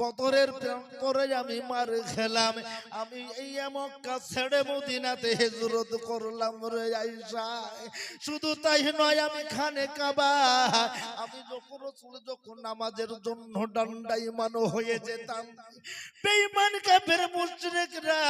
বদরের প্রান্তরে আমি মার খেলাম। আমি এই মক্কা ছেড়ে মদিনাতে হেজরত করলাম রে আইসা শুধু তাই নয়, আমি খানে কাবা। আমি যখন রসুল যখন নামাজের জন্য ডান্ডাই মানো হয়ে যেতাম, বেঈমান কাফের মুশরিকরা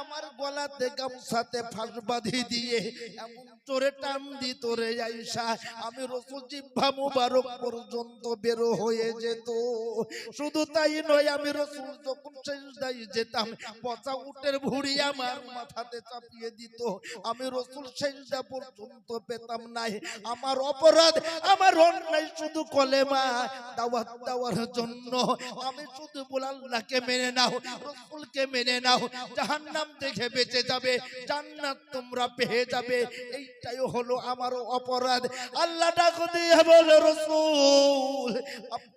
আমার গলাতে গামছাতে ফাঁস বাঁধি দিয়ে এমন চোরে টান দিত রে আইসা আমি রসুল জিহ্বা মুবারক পর্যন্ত বেরো হয়ে যেত। শুধু তাই নয় আমি রসুল যখন সেজদায় যেতাম, পচা উটের ভুড়ি আমার মাথাতে চাপিয়ে দিত। আমি রসুল সেজদা পর্যন্ত পেতাম নাই। আমার অপরাধ, আমার অন্যায় শুধু কলেমা, দাওয়াত দেওয়ার জন্য। আমি শুধু বল আল্লাহকে মেনে নাও, রসুলকে মেনে নাও। জাহান্নাম দেখে বেঁচে যাবে, জান্নাত তোমরা পেয়ে যাবে। এইটাই হলো আমার অপরাধ। আল্লাহ ডাক দিয়ে বলে, রসুল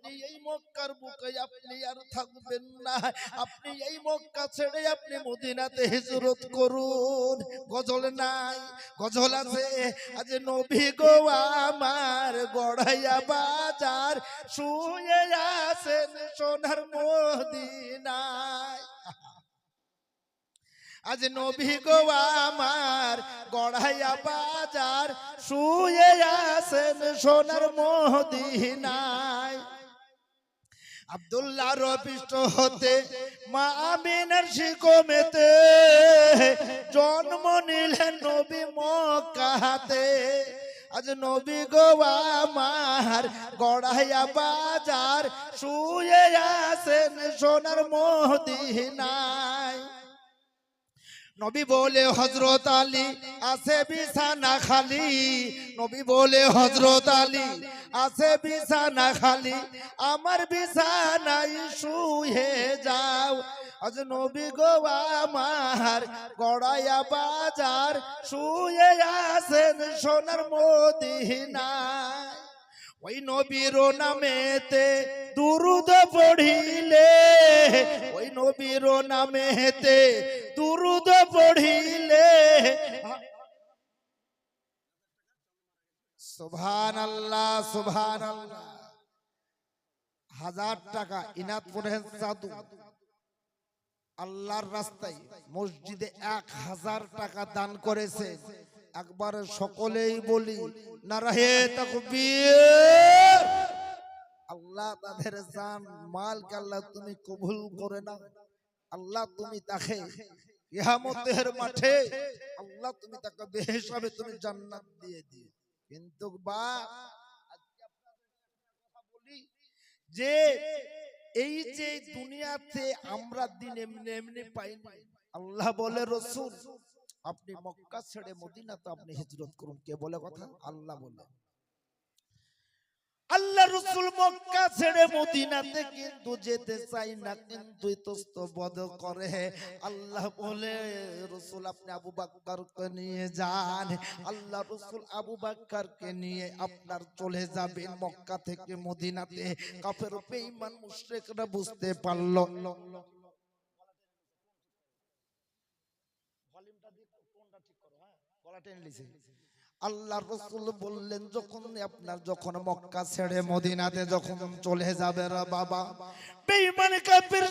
আপনি এই মক্কার বুকে আপনি আর থাকবেন না। আপনি এই মক্কা ছেড়ে আপনি মদিনাতে হিজরত করুন। গজল নাই, গজল আছে। আজ নবী গো আমার গড়াইয়া বাজার, শুয়ে আছেন সোনার মদিনায়। আজ নবী গো আমার গড়াইয়া বাজার, শুয়ে আছেন সোনার আব্দুল্লাহ রবিষ্ট হতে মা আমিনার শিকমেতে জন্ম নিলেন নবী মক্কাতে। আজ নবী গো আমার গড়াইয়া বাজার, শুয়ে আসেন সোনার মদিনায়। নবী বলে হজরত আলী, আছে বিছানা খালি। নবী বলে হজরত আলী, আছে বিছানা খালি। আমার বিছানায় শুয়ে যাও। আজ নবী গো আমার গড়াইয়া বাজার, শুয়ে আছেন সোনার মদিনায়। ওই নবীর নামেতে দুরুদ পড়িলে, ওই নবীর নামেতে দুরুদ পড়িলে। সুবহান আল্লাহ সুবহান আল্লাহ হাজার টাকা ইনাত পড়েন সাধু। আল্লাহর রাস্তায় মসজিদে এক হাজার টাকা দান করেছে। একবার সকলেই বলি আল্লাহ তাদের তুমি কবুল করে নাও। আল্লাহ তুমি তাকে কিয়ামতের মাঠে আল্লাহ তুমি তাকে বেহিসাবে তুমি জান্নাত দিয়ে দিও। কিন্তু বা যে এই যে দুনিয়াতে আমরা দিন এমনি এমনি পাইনি আল্লাহ বলে রসুল আপনি মক্কা ছেড়ে মদিনাতে আপনি হিজরত করুন। কে বলে কথা? আল্লাহ বলে। আল্লাহ রসুল মক্কা ছেড়ে মদিনাতে কিন্তু যেতে চাই না, কিন্তু ইতস্ত করে। আল্লাহ বলে, রসুল আপনি আবু বাক্কারকে নিয়ে যান। আল্লাহ রসুল আবু বাক্কারকে নিয়ে আপনার চলে যাবেন মক্কা থেকে মদিনাতে। কাফের, বেঈমান, মুশরিকরা বুঝতে পারল। আল্লাহ রসুল বললেন, যখন আপনার যখন মক্কা ছেড়ে মদিনাতে যখন চলে যাবে রে বাবা, বেঈমান কাফির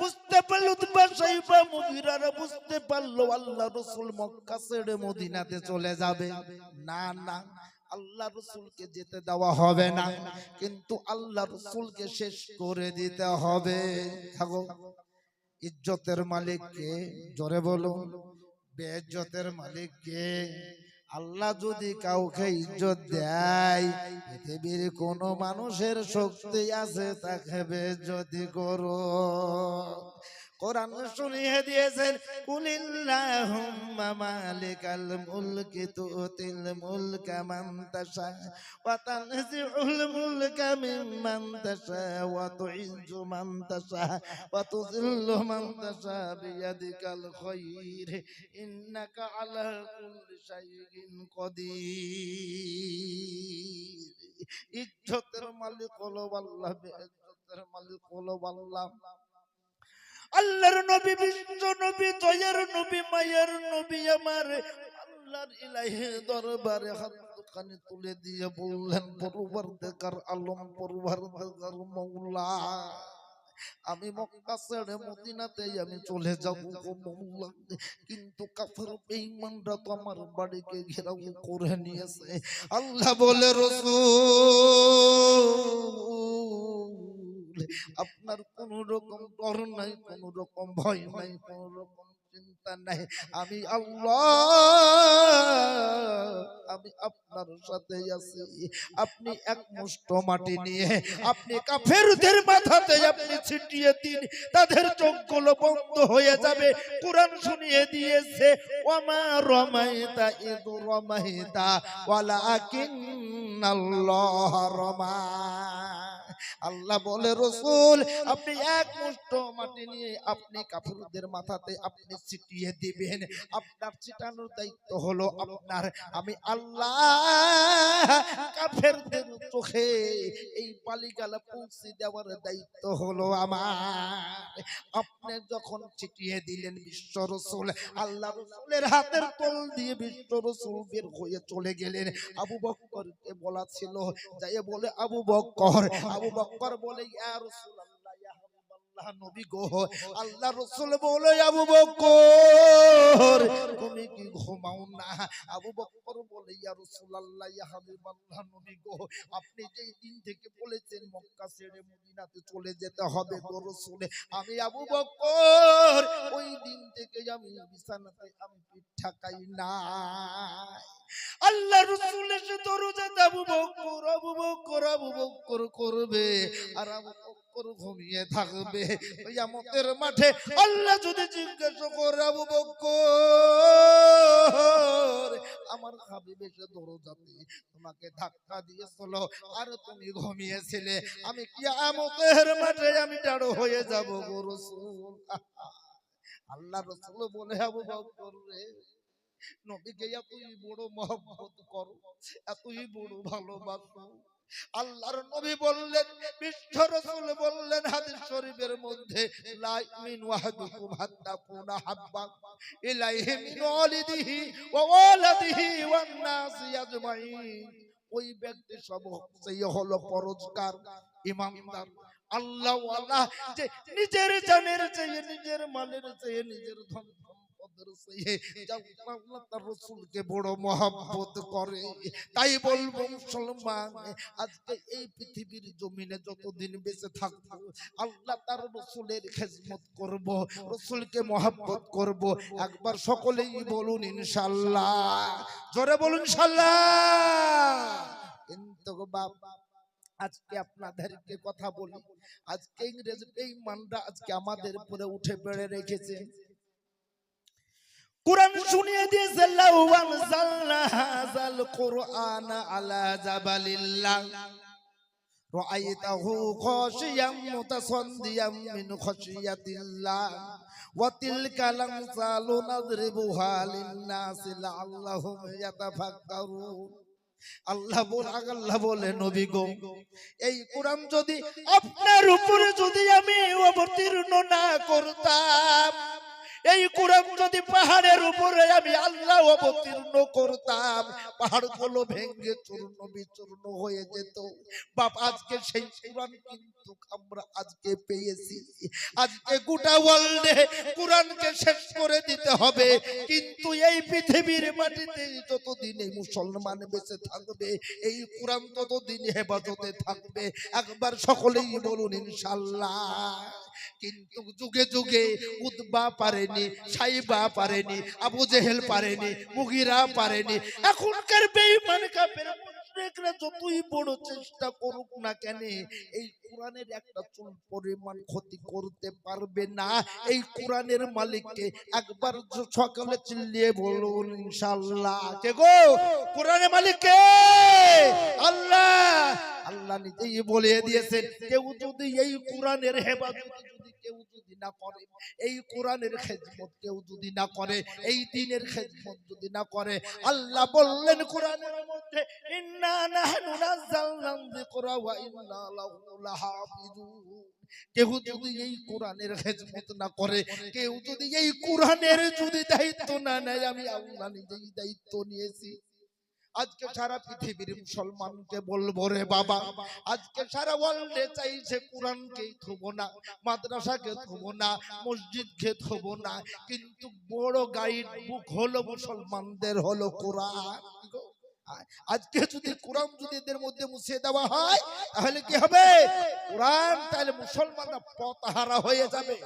বুঝতে পারল উতবা সাইবা মুগিরারা বুঝতে পারল আল্লাহ রসুল মক্কা ছেড়ে মদিনাতে চলে যাবে। না না, আল্লাহ রসুলকে যেতে দেওয়া হবে না, কিন্তু আল্লাহ রসুলকে শেষ করে দিতে হবে। থাকো, ইজ্জতের মালিককে জোরে বলো বেজ্জতের মালিককে আল্লাহ যদি কাউকে ইজ্জত দেয় পৃথিবীর কোন মানুষের শক্তি আছে তাকে যদি করো কোরআন শুনিয়ে দিয়েছেন, কুলিল্লাহুম্মা মালিকাল মুলকি তুতিল মুলকা মান তাশা, ওয়া তানজিউল মুলকা মিম্মান তাশা, ওয়া তুইজ্জু মান তাশা, ওয়া তুযিল্লু মান তাশা বিয়াদিকাল ইন্নাকা আলা কুল্লি শাইইন ইজ্জতের মালিক হলো আল্লাহ ইজ্জতের মালিক হলো আল্লাহ। আল্লাহর নবী, বিশ্ব নবী, দয়ার নবী, মায়ের নবী আমার। আল্লাহর ইলাহি দরবারে হাত কানে তুলে দিয়ে বললেন পরবার দেখার আলম পরবার দেখার মৌলা, আমি মক্কা ছেড়ে মদিনাতে আমি চলে যাব মৌলা। কিন্তু কাফের বেঈমানরা তো আমার বাড়িকে ঘেরাও করে নিয়েছে। আল্লাহ বলে, রসুল আপনার কোন রকম ডর নাই কোন রকম ভয় নাই কোন রকম চিন্তা নাই। আমি আমি আপনার সাথে আছি। আপনি এক মুষ্ট মাটি নিয়ে, আপনি কাফেরদের মাথাতে আপনি ছিটিয়ে দিন, তাদের চোখগুলো বন্ধ হয়ে যাবে। কোরআন শুনিয়ে দিয়েছে ওমা রমাইতা ইদ রমাইতা ওয়ালাকিন আল্লাহ রমা আল্লাহ বলে, রসুল, আপনি এক মুষ্ট মাটি নিয়ে আপনি কাফেরদের মাথাতে আপনি ছিটিয়ে দিবেন। আপনার ছিটানোর দায়িত্ব হলো আপনার। আমি আল্লাহ কাফেরদের চোখে এই বালিগালা পৌঁছে দেওয়ার দায়িত্ব হলো আমার। আপনি যখন ছিটিয়ে দিলেন বিশ্ব রসুল, আল্লাহ রসুলের হাতের তল দিয়ে বিশ্ব রসুল বের হয়ে চলে গেলেন। আবু বক্করকে বলা ছিল যাই বলে, আবু বক্কর, আবু বক্কর বলে ইয়া রাসূলুল্লাহ ইয়া হাবিবাল্লাহ নবী গো আল্লাহ রাসূল বলে আবু বক্কর তুমি কি ঘুমাও না? আবু বক্কর বলে ইয়া রাসূলুল্লাহ ইয়া হাবিবাল্লাহ নবী গো আপনি যেই দিন থেকে বলেছেন মক্কা ছেড়ে মদিনাতে চলে যেতে হবে গো রাসূল আমি আবু বক্কর ওই দিন থেকে আমি বিছানাতে আমি পিঠ ঠাকাই না আল্লাহ যদি জিজ্ঞাসা করে, আবু আমার তোমাকে ধাক্কা দিয়েছিল আর তুমি ঘুমিয়েছিলে। আমি কি আমতের মাঠে আমি ডাড়ো হয়ে যাব আল্লাহ রসুল বলে, আবু বকর রে নবীকে এতই বড় মহব্বত করো, এতই বড় ভালোবাসো। আল্লাহর নবী বললেন, বিশ্ব রাসূল বললেন হাদিস শরীফের মধ্যে হাত্তা কুনা হাব্বা, ইলাইহি মিন ওয়ালিদিহি ওয়া ওয়ালাদিহি ওয়ান নাসি আজমাইন। ওই ব্যক্তি সব সেই হলো পরোজগার ইমানদার। আল্লাহ আল্লাহ যে নিজের জানের চেয়ে, নিজের মালের চেয়ে, নিজের ধন এই একবার সকলেই বলুন ইনশাল্লাহ জোরে বলুন কিন্তু আজকে আপনাদেরকে কথা বলি আজকে ইংরেজ বেঈমানরা আজকে আমাদের উপরে উঠে বেড়ে রেখেছে কোরআন শুনিয়ে দিয়েছে, লাউ আনজালনা হাযাল কুরআন আলা জাবালিল্লাহ। রাআইতাহু খাশিয়াম মুতাসাদ্দিয়াম মিন খাশিয়াতিল্লাহ। ওয়া তিলকা লামসালু নাদরিবুহা লিন-নাসি লাআল্লাহুম ইয়াতাফাক্কারুন। আল্লাহ বল আল্লাহ বলে, নবী গো, এই কোরআন যদি আপনার উপরে যদি আমি অবতীর্ণ না করতাম এই কোরআন যদি পাহাড়ের উপরে আমি আল্লাহ অবতীর্ণ করতাম, পাহাড়গুলো ভেঙে চূর্ণ বিচূর্ণ হয়ে যেত। বাপ আজকে সেই কোরআন কিন্তু আমরা আজকে পেয়েছি। আজকে গোটা ওয়ার্ল্ডে কোরআনকে শেষ করে দিতে হবে। কিন্তু এই পৃথিবীর মাটিতে যতদিন এই মুসলমান বেঁচে থাকবে, এই কোরআন ততদিন হেফাজতে থাকবে। একবার সকলেই বলুন ইনশাল্লাহ কিন্তু যুগে যুগে উদ্বা পারেনি, সাইবা পারেনি, আবু জেহেল পারেনি, মুগিরা পারেনি। এখনকার কাফের, মুশরিকরা যতই বড় চেষ্টা করুক না কেন, এই কোরআনের একটা চুল পরিমাণ ক্ষতি করতে পারবে না। এই কোরআনের মালিককে একবার সকালে চিল্লিয়ে বলুন ইনশাআল্লাহ। কে গো? কোরআনের মালিক কে আল্লাহ! আল্লাহ নিজেই বলে দিয়েছেন কেউ যদি এই কোরআনের হেফাজত যদি কেউ যদি না করে এই কোরআনের খেদমত কেউ যদি না করে এই দিনের খেদমত যদি না করে আল্লাহ বললেন কোরআনের মধ্যে ইন্না নাহনু নাযালনা কেউ যদি এই কোরআনের না করে, কেউ যদি এই কোরআনের যদি দায়িত্ব না নেয়, আমি আল্লাহ নিজেই দায়িত্ব নিয়েছি। আজকে সারা পৃথিবীর মুসলমানকে বলব রে বাবা, আজকে সারা ওয়ার্ল্ডে চাইছে কোরআনকে থব না, মাদ্রাসাকে থব না, মসজিদকে থব না, কিন্তু বড় গাইড বুক হলো মুসলমানদের হলো কোরআন আজকে যদি কোরআন যদি এদের মধ্যে মুছিয়ে দেওয়া হয় তাহলে কি হবে। কোরআন তাহলে মুসলমানরা পথহারা হয়ে যাবে।